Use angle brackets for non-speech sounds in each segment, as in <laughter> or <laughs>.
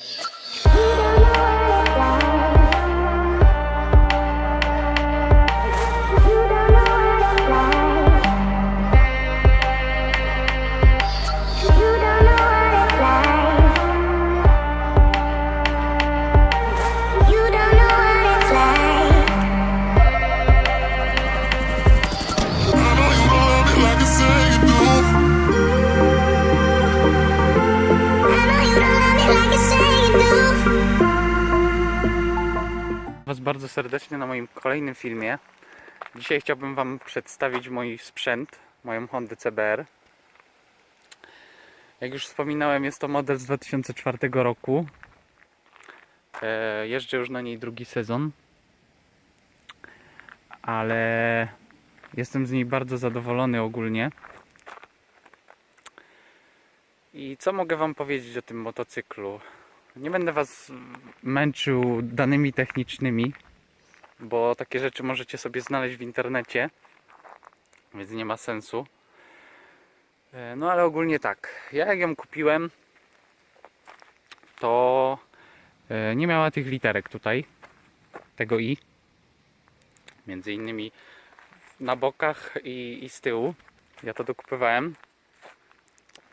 Yeah. Was bardzo serdecznie na moim kolejnym filmie. Dzisiaj chciałbym Wam przedstawić mój sprzęt, moją Hondę CBR. Jak już wspominałem, jest to model z 2004 roku. E, jeżdżę już na niej drugi sezon, ale jestem z niej bardzo zadowolony ogólnie. I co mogę Wam powiedzieć o tym motocyklu? Nie będę Was męczył danymi technicznymi, bo takie rzeczy możecie sobie znaleźć w internecie, więc nie ma sensu. E, No ale ogólnie tak. Ja jak ją kupiłem, to e, nie miała tych literek tutaj, tego i. Między innymi na bokach i, i z tyłu. Ja to dokupywałem.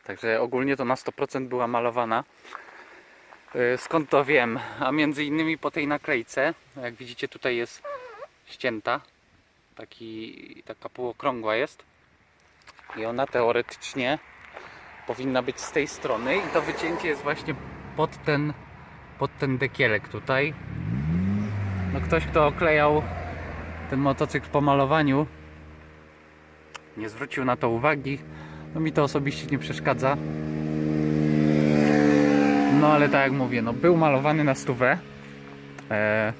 Także ogólnie to na 100% była malowana. Y, Skąd to wiem? A między innymi po tej naklejce, jak widzicie tutaj jest ścięta, taki, taka półokrągła jest i ona teoretycznie powinna być z tej strony i to wycięcie jest właśnie pod ten, pod ten dekielek tutaj. No ktoś kto oklejał ten motocykl po malowaniu nie zwrócił na to uwagi. No mi to osobiście nie przeszkadza. No ale tak jak mówię, no był malowany na stówę. E,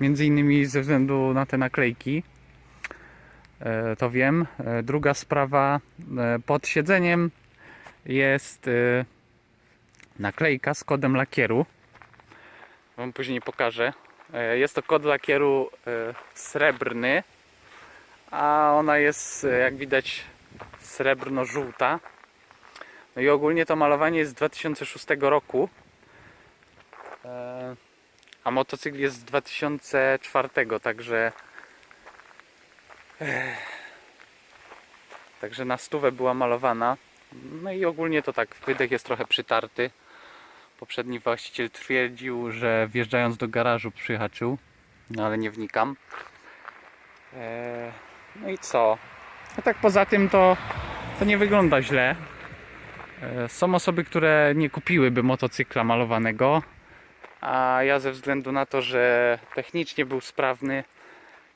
między innymi ze względu na te naklejki. E, to wiem. E, druga sprawa, e, pod siedzeniem jest e, naklejka z kodem lakieru. Wam później pokażę. E, jest to kod lakieru e, srebrny, a ona jest, e, jak widać, srebrno-żółta. No i ogólnie to malowanie jest z 2006 roku. E, A motocykl jest z 2004, także. Ech, Także na stówę była malowana. No i ogólnie to tak, wydech jest trochę przytarty. Poprzedni właściciel twierdził, że wjeżdżając do garażu przyhaczył, no ale nie wnikam. E, No i co? A tak poza tym to, to nie wygląda źle. E, Są osoby, które nie kupiłyby motocykla malowanego, a ja ze względu na to, że technicznie był sprawny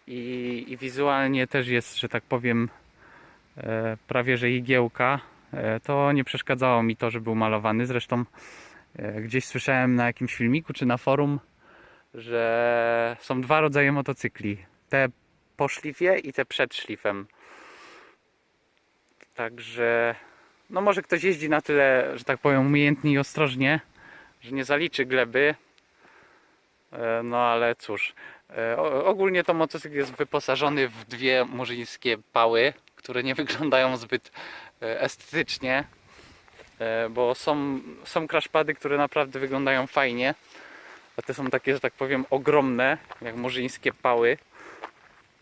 i, i wizualnie też jest, że tak powiem, e, prawie że igiełka, e, to nie przeszkadzało mi to, że był malowany. Zresztą gdzieś słyszałem na jakimś filmiku czy na forum, że są dwa rodzaje motocykli. Te po szlifie i te przed szlifem. Także no może ktoś jeździ na tyle, że tak powiem, umiejętnie i ostrożnie, że nie zaliczy gleby. E, No ale cóż, E, ogólnie to motocykl jest wyposażony w dwie murzyńskie pały, które nie <laughs> wyglądają zbyt e, estetycznie, bo są, są crashpady, które naprawdę wyglądają fajnie, a te są takie, że tak powiem, ogromne, jak murzyńskie pały.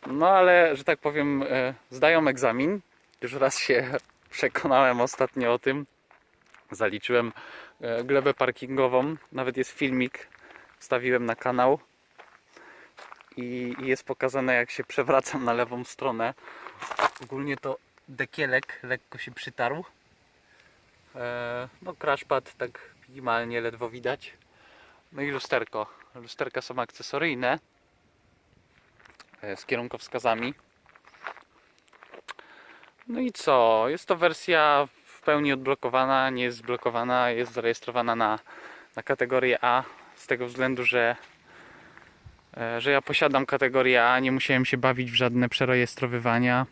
No ale, że tak powiem, zdają egzamin. Już raz się przekonałem ostatnio o tym. Zaliczyłem e, glebę parkingową. Nawet jest filmik. Wstawiłem na kanał. I, jest pokazane jak się przewracam na lewą stronę. Ogólnie to dekielek lekko się przytarł. E, no crashpad tak minimalnie ledwo widać. No i lusterko. Lusterka są akcesoryjne. e, Z kierunkowskazami. No i co? Jest to wersja w pełni odblokowana, nie jest zblokowana, jest zarejestrowana na, na kategorię A z tego względu, że, e, że ja posiadam kategorię A, nie musiałem się bawić w żadne przerejestrowywania.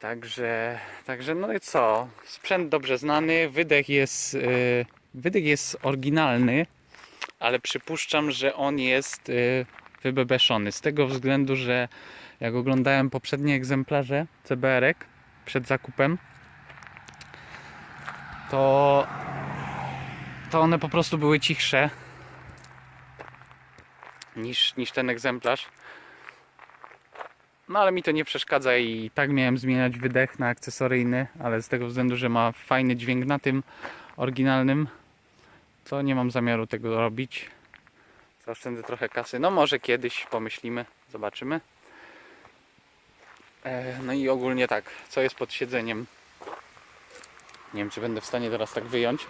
Także, także no i co? Sprzęt dobrze znany, wydech jest, e, wydech jest oryginalny, ale przypuszczam, że on jest e, wybebeszony z tego względu, że jak oglądałem poprzednie egzemplarze CBR-ek przed zakupem, to to one po prostu były cichsze niż, niż ten egzemplarz. No ale mi to nie przeszkadza i tak miałem zmieniać wydech na akcesoryjny, ale z tego względu, że ma fajny dźwięk na tym oryginalnym, to nie mam zamiaru tego robić. Zaoszczędzę trochę kasy. No może kiedyś pomyślimy, zobaczymy. E, No i ogólnie tak, co jest pod siedzeniem? Nie wiem, czy będę w stanie teraz tak wyjąć.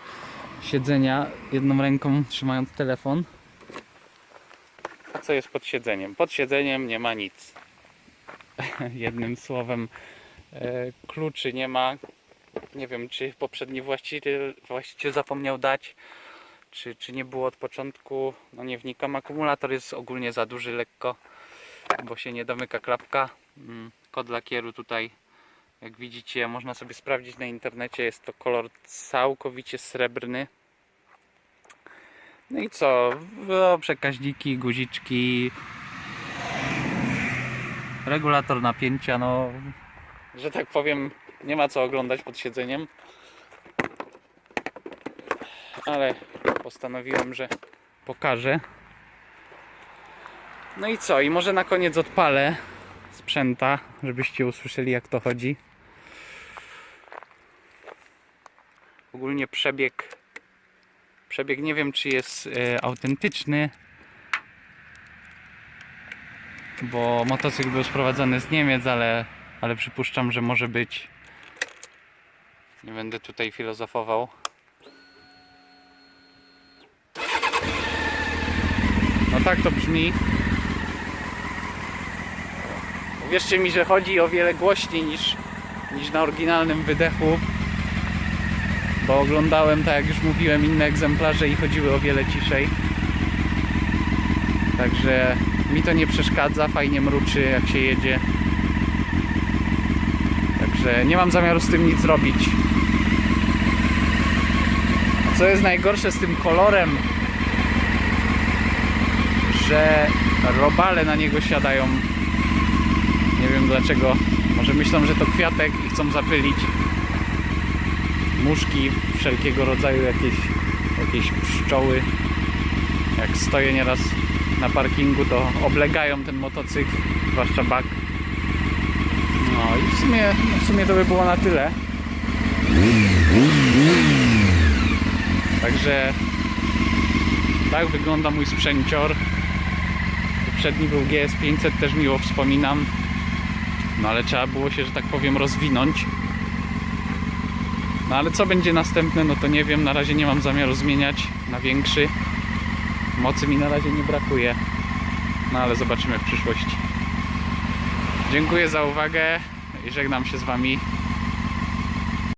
Siedzenia jedną ręką trzymając telefon. A co jest pod siedzeniem? Pod siedzeniem nie ma nic. <laughs> Jednym słowem, e, kluczy nie ma. Nie wiem, czy poprzedni właściciel, właściciel zapomniał dać, czy, czy nie było od początku. No nie wnikam. Akumulator jest ogólnie za duży lekko, bo się nie domyka klapka. Mm, Kod lakieru tutaj, jak widzicie, można sobie sprawdzić na internecie. Jest to kolor całkowicie srebrny. No i co? Przekaźniki, guziczki, regulator napięcia, no że tak powiem, nie ma co oglądać pod siedzeniem. Ale postanowiłem, że pokażę. No i co? I może na koniec odpalę sprzęta, żebyście usłyszeli jak to chodzi. Ogólnie przebieg przebieg nie wiem czy jest e, autentyczny bo motocykl był sprowadzony z Niemiec, ale, ale przypuszczam, że może być. Nie będę tutaj filozofował. Tak to brzmi. Uwierzcie mi, że chodzi o wiele głośniej niż, niż na oryginalnym wydechu. Bo oglądałem, tak jak już mówiłem, inne egzemplarze i chodziły o wiele ciszej. Także mi to nie przeszkadza, fajnie mruczy jak się jedzie. Także nie mam zamiaru z tym nic zrobić. Co jest najgorsze z tym kolorem, że robale na niego siadają. Nie wiem dlaczego. Może myślą, że to kwiatek i chcą zapylić. Muszki wszelkiego rodzaju, jakieś, jakieś pszczoły. Jak stoję nieraz na parkingu, to oblegają ten motocykl, zwłaszcza bak. No i w sumie, no w sumie to by było na tyle. Także tak wygląda mój sprzęcior. Poprzedni był GS500, też miło wspominam. No ale trzeba było się, że tak powiem, rozwinąć. No ale co będzie następne, no to nie wiem. Na razie nie mam zamiaru zmieniać na większy. Mocy mi na razie nie brakuje. No ale zobaczymy w przyszłości. Dziękuję za uwagę i żegnam się z Wami.